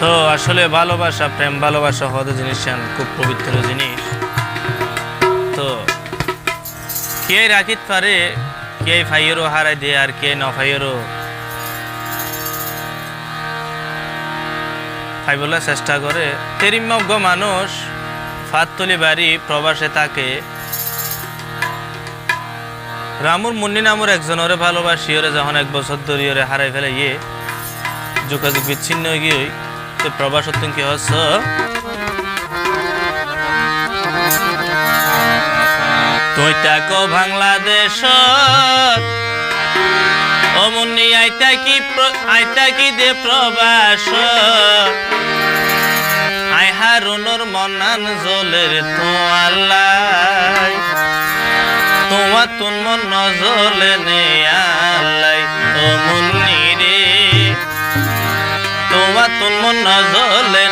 তো আসলে ভালোবাসা, প্রেম, ভালোবাসা হওয়া জিনিস খুব পবিত্র জিনিস। তো কে রাখিত পারে, কে ফাইয়েরও হারাই দিয়ে আর কে না ফাইয়েরও ফাইবলার চেষ্টা করে, তেরিমজ্ঞ মানুষ, ফাততলি বাড়ি প্রবাসে থাকে। রামুর মুন্নি নামুর একজনরে ভালোবাসি, ওরে যখন এক বছর ধরে ওরে হারাই ফেলে ইয়ে যোগাযোগ বিচ্ছিন্ন হয়ে গিয়ে তো প্রবাস কি হস তুই তাকো বাংলাদেশ। অমুন্নি আইতা কি আইতা কি দে প্রবাস। আই হারুনোর মনান জলের তো আল্লাহ তোমার তুন মন নজলে নে আল্লাহ। মন নজলে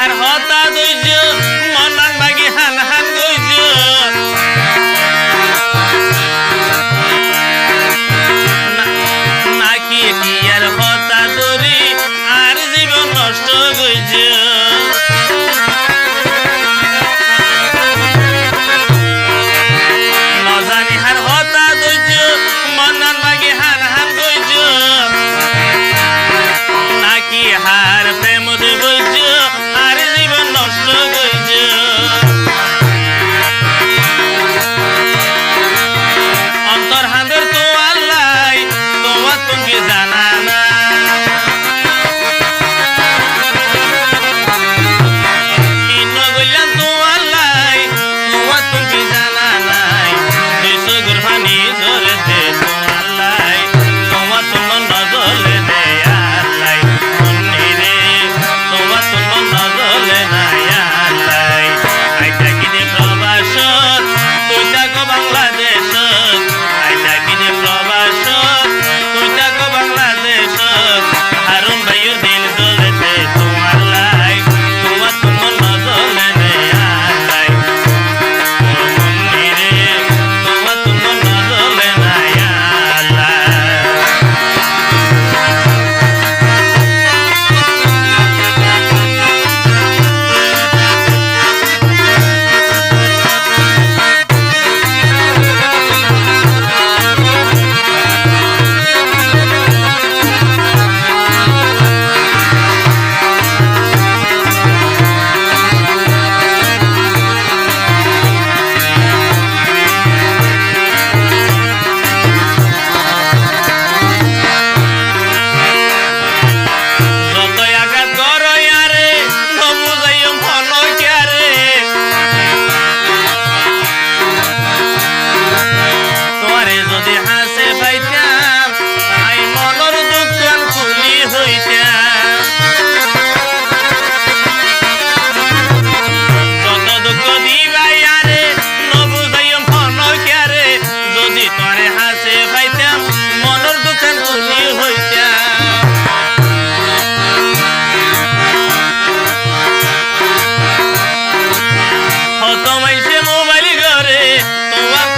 घर होता दूसरे তোমায় সে মোবাইল ঘরে তোমার